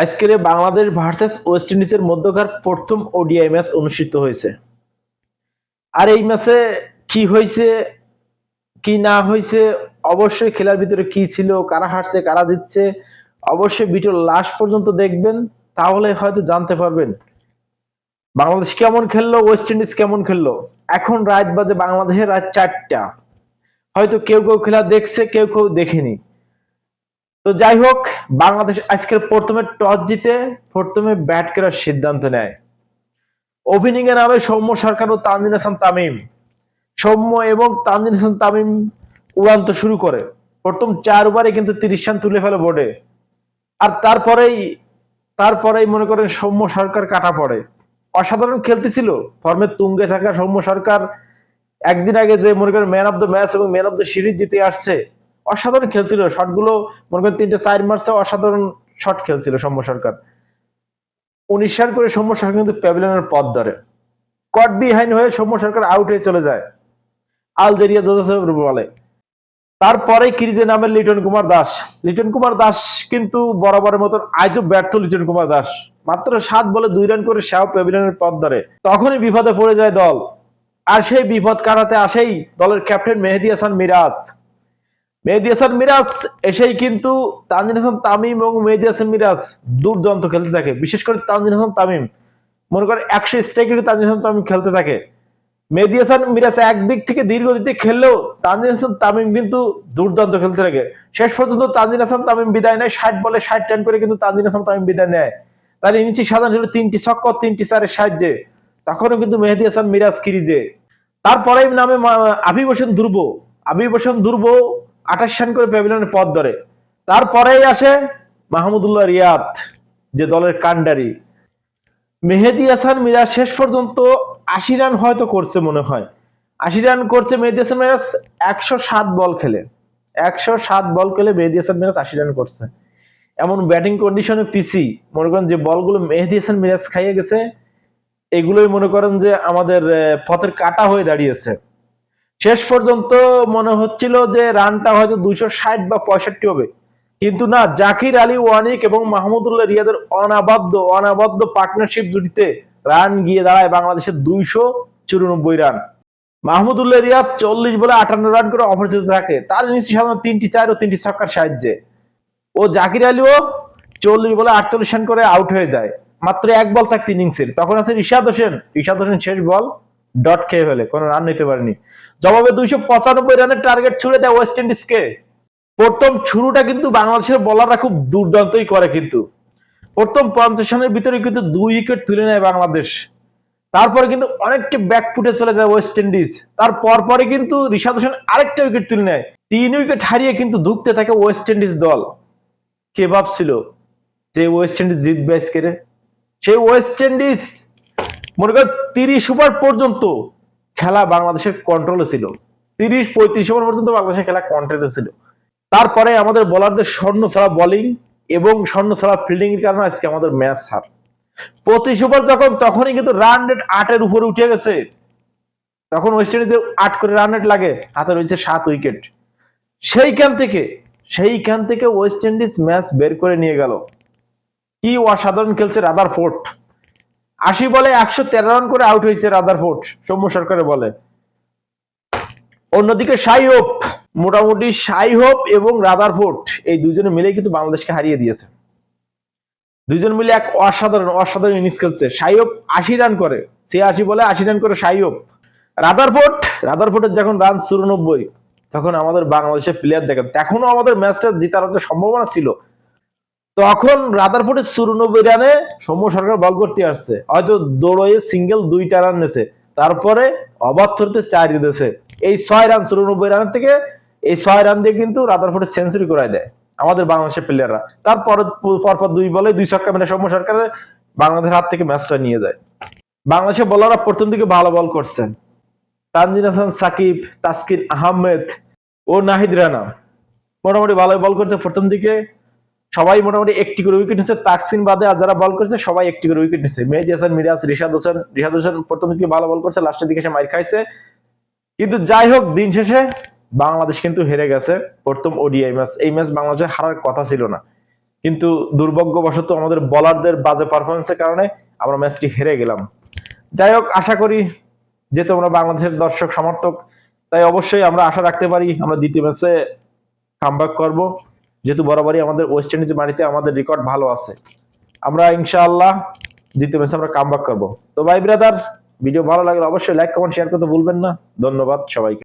আজকের Bangladesh versus West ইন্ডিজের মধ্যকার প্রথম ওডিআই ম্যাচ অনুষ্ঠিত হয়েছে। আর এই ম্যাচে কি হয়েছে, কি না হয়েছে, অবশ্যই খেলার ভিতরে কি ছিল, কারা হারছে, কারা দিচ্ছে অবশ্যই ভিডিও লাস্ট পর্যন্ত দেখবেন, তাহলে হয়তো জানতে পারবেন। বাংলাদেশ কেমন খেললো, ওয়েস্ট ইন্ডিজ কেমন খেললো? এখন রাত বাজে বাংলাদেশের রাত চারটা। হয়তো কেউ কেউ খেলা দেখছে, কেউ কেউ দেখেনি। তো যাই হোক বাংলাদেশ আজকের প্রথমে টস জিতে প্রথমে ব্যাট করার সিদ্ধান্ত নেয়। ওপেনিং এ নামে সৌম্য সরকার ও তানজিন হাসান তামিম। সৌম্য এবং তানজিন হাসান তামিম উড়ান্ত শুরু করে। প্রথম চার ওভারে কিন্তু তিরিশ রান তুলে ফেলে বোর্ডে। আর তারপরেই তারপরেই মনে করেন সৌম্য সরকার কাটা পড়ে। অসাধারণ খেলতেছিল ফর্মে তুঙ্গে থাকা সৌম্য সরকার একদিন আগে যে মনে করেন ম্যান অফ দ্য ম্যাচ এবং ম্যান অফ দ্য সিরিজ জিতে আসছে অসাধারণ খেলছিল। শটগুলো মনে করেন তিনটে চার মার্চে অসাধারণ শট খেলছিল সৌম্য সরকার। উনিশ রান করে সৌম্য সরকার কিন্তু প্যাভিলিয়নের পথ ধরে। কট বিহাইন্ড হয়ে সৌম্য সরকার আউট হয়ে চলে যায়। আলজেরিয়া জোজেফ বলে তারপরে ক্রিজে নামে লিটন কুমার দাস। লিটন কুমার দাস কিন্তু বরাবরের মতন আজও ব্যর্থ লিটন কুমার দাস। মাত্র সাত বলে দুই রান করে সেও প্যাভিলিয়নের পথ ধরে। তখনই বিপদে পড়ে যায় দল। আর সেই বিপদ কাটাতে আসেই দলের ক্যাপ্টেন মেহেদি হাসান মিরাজ। মেহেদি হাসান মিরাজ এসেই কিন্তু তানজিন হাসান, তামিম এবং মেহেদি হাসান মিরাজ দুর্দান্ত খেলতে থাকে। বিশেষ করে তানজিন হাসান, তামিম। মনে করে একশো স্ট্রাইকে তানজিন হাসান, তামিম খেলতে থাকে। মেহেদি হাসান মিরাজ একদিক থেকে দীর্ঘদিতে খেললেও তানজিন হাসান, তামিম কিন্তু দুর্দান্ত খেলতে থাকে। শেষ পর্যন্ত তানজিন হাসান, তামিম বিদায় নেয়। ষাট বলে ষাট রান করে কিন্তু তানজিন হাসান, তামিম বিদায় নেয়। তার ইনিংসে সাধারণ ছিল তিনটি ছক্কর, তিনটি চারের সাহায্যে। তখনও কিন্তু মেহেদি হাসান, মিরাজ কিরিজে তারপরে নামে আবিব হোসেন ধ্রুব। আবিব হোসেন ধ্রুব আঠাশ রান করে প্যাভিলিয়নের পথ ধরে। তারপরেই আসে মাহমুদুল্লাহ রিয়াদ, যে দলের কান্ডারি মেহেদি হাসান মিরাজ শেষ পর্যন্ত আশি রান হয়তো করছে মনে হয়। আশি রান করছে মেহেদি হাসান মিরাজ, একশো সাত বল খেলে। একশো সাত বল খেলে মেহেদি হাসান মিরাজ আশি রান করছে। এমন ব্যাটিং কন্ডিশনে পিসি, মনে করেন যে বলগুলো মেহেদি হাসান মিরাজ খাইয়ে গেছে, এগুলোই মনে করেন যে আমাদের পথের কাটা হয়ে দাঁড়িয়েছে। শেষ পর্যন্ত মনে হচ্ছিল যে রানটা হয়তো দুইশো ষাট বা পঁয়ষট্টি হবে। কিন্তু না, জাকির আলী ওয়ানিক এবং মাহমুদুল্লাহ রিয়াদের অনাবাদ্য অনাবাদ্য পার্টনারশিপ জুটিতে রান গিয়ে দাঁড়ায় বাংলাদেশের দুইশো চুরানব্বই রান। মাহমুদুল্লাহ রিয়াদ চল্লিশ বলে আটান্ন রান করে অপরাজিত থাকে। তার নিচে সাধারণত তিনটি চার ও তিনটি ছক্কার সাহায্যে। ও জাকির আলীও চল্লিশ বলে আটচল্লিশ রান করে আউট হয়ে যায়। মাত্র এক বল থাকতে ইনিংসের। তখন আছে রিশাদ হোসেন। রিশাদ হোসেন শেষ বল। ডট খেয়ে ফেলে কোনো রান নিতে পারেনি। জবাবে দুইশো পঁচানব্বই রানের টার্গেট ছুড়ে দেয় ওয়েস্ট ইন্ডিজকে প্রথম শুরুটা কিন্তু বাংলাদেশের বলাররা খুব দুর্দান্তই করে কিন্তু। প্রথম পঞ্চাশ রানের ভিতরে কিন্তু দুই উইকেট তুলে নেয় বাংলাদেশ। তারপরে কিন্তু অনেকটা ব্যাক ফুটে চলে যায় ওয়েস্ট ইন্ডিজ তার পরপরে কিন্তু রিশাদ হোসেন আরেকটা উইকেট তুলে নেয়। তিন উইকেট হারিয়ে কিন্তু ধুকতে থাকে ওয়েস্ট ইন্ডিজ দল। কে ভাবছিল যে ওয়েস্ট ইন্ডিজ জিতবে আজকে সেই ওয়েস্ট ইন্ডিজ মনে কর তিরিশ ওভার পর্যন্ত খেলা বাংলাদেশের কন্ট্রোলে ছিল। তিরিশ, পঁয়ত্রিশ ওভার পর্যন্ত বাংলাদেশের খেলা কন্ট্রোলে ছিল। তারপরে আমাদের বোলারদের স্বর্ণ ছাড়া বোলিং এবং স্বর্ণ ছাড়া ফিল্ডিং এর কারণে আজকে আমাদের ম্যাচ হার। পঁচিশ ওভার যখন, তখনই কিন্তু রান রেট আটের উপরে উঠে গেছে। তখন ওয়েস্ট ইন্ডিজে আট করে রান রেট লাগে, হাতে রয়েছে সাত উইকেট সেইখান থেকে সেইখান থেকে ওয়েস্ট ইন্ডিজ ম্যাচ বের করে নিয়ে গেল। কি অসাধারণ খেলছে রাদার ফোর্ট আশি বলে একশো তেরো রান করে আউট হয়েছে রাদার ফোর্ট, সৌম্য সরকারের বলে। অন্যদিকে সাই হোপ, মোটামুটি সাই হোপ এবং রাদার ফোর্ট, এই দুজনে মিলে কিন্তু বাংলাদেশকে হারিয়ে দিয়েছে। দুজন মিলে এক অসাধারণ অসাধারণ ইনিংস খেলছে। সাইয়প আশি রান করে, সে আশি বলে আশি রান করে সাইয়প রাদারফোর্ট রাদারফোর্টের যখন রান চুরানব্বই, তখন আমাদের বাংলাদেশের প্লেয়ার দেখেন তখনও আমাদের ম্যাচটা জেতার সম্ভাবনা ছিল। তখন রাদারফোর্টের চুরানব্বই রানে সৌম্য সরকার বল করতে আসছে। হয়তো দৌড়য়ে সিঙ্গেল দুইটা রান নেছে। তারপরে অবাধ্যতে চার দিতেছে এই ছয় রান, চুরানব্বই রান থেকে এই ছয় রান দিয়ে কিন্তু রাদারফোর্টের সেঞ্চুরি করায় দেয় আমাদের বাংলাদেশের প্লেয়াররা তারপর পরপর দুই বলে দুই ছক্কা মেরে সৌম্য সরকারের বাংলাদেশের হাত থেকে ম্যাচটা নিয়ে যায়। বাংলাদেশের বলাররা প্রথম দিকে ভালো বল করছেন। তানজিন হাসান, সাকিব, তাসকিন আহমেদ ও নাহিদ রানা। মোটামুটি ভালো বল করছে প্রথম দিকে। সবাই মোটামুটি একটি করে উইকেট নিচ্ছে তাকসিন বাদে আর যারা বল করছে, সবাই একটি করে উইকেট নিচ্ছে মেহেদি হাসান, মিরাজ, রিশাদ হোসেন রিশাদ হোসেন প্রথম দিকে ভালো বল করছে লাস্টের দিকে সে মাইর খাইছে। কিন্তু যাই হোক, দিন শেষে বাংলাদেশ কিন্তু হেরে গেছে। প্রথম ওডিআই ম্যাচ এই ম্যাচ বাংলাদেশের হারার কথা ছিল না। কিন্তু দুর্ভাগ্যবশত আমাদের বলারদের বাজে পারফরমেন্সের কারণে আমরা ম্যাচটি হেরে গেলাম। যাই হোক, আশা করি যেহেতু আমরা বাংলাদেশের দর্শক, সমর্থক, তাই অবশ্যই আমরা আশা রাখতে পারি আমরা দ্বিতীয় ম্যাচে কামব্যাক করব। যেহেতু বরাবরই আমাদের ওয়েস্ট ইন্ডিজ মাটিতে আমাদের রেকর্ড ভালো আছে। আমরা ইনশাআল্লাহ দ্বিতীয় ম্যাচে আমরা কামব্যাক করব। তো ভাই ব্রাদার ভিডিও ভালো লাগলে অবশ্যই লাইক কমেন্ট শেয়ার করতে ভুলবেন না। ধন্যবাদ সবাইকে।